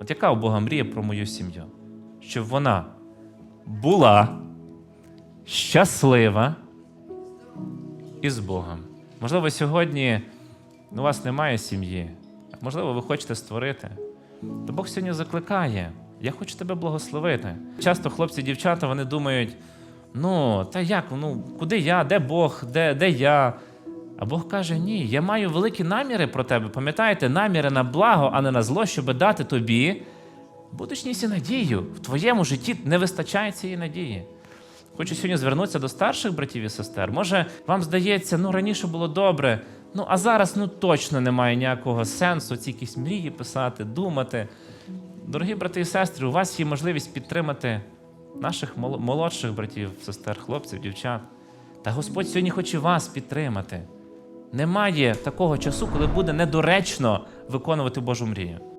От яка у Бога мрія про мою сім'ю? Щоб вона була щаслива і з Богом. Можливо, сьогодні у вас немає сім'ї, можливо, ви хочете створити. То Бог сьогодні закликає: я хочу тебе благословити. Часто хлопці, дівчата, вони думають: ну, та як, ну, куди я, де Бог, де, де я? А Бог каже: ні, я маю великі наміри про тебе. Пам'ятаєте, наміри на благо, а не на зло, щоб дати тобі будучність і надію. В твоєму житті не вистачає цієї надії. Хочу сьогодні звернутися до старших братів і сестер. Може, вам здається, ну раніше було добре, ну а зараз ну точно немає ніякого сенсу ці якісь мрії писати, думати. Дорогі брати і сестри, у вас є можливість підтримати наших молодших братів, сестер, хлопців, дівчат. Та Господь сьогодні хоче вас підтримати. Немає такого часу, коли буде недоречно виконувати Божу мрію.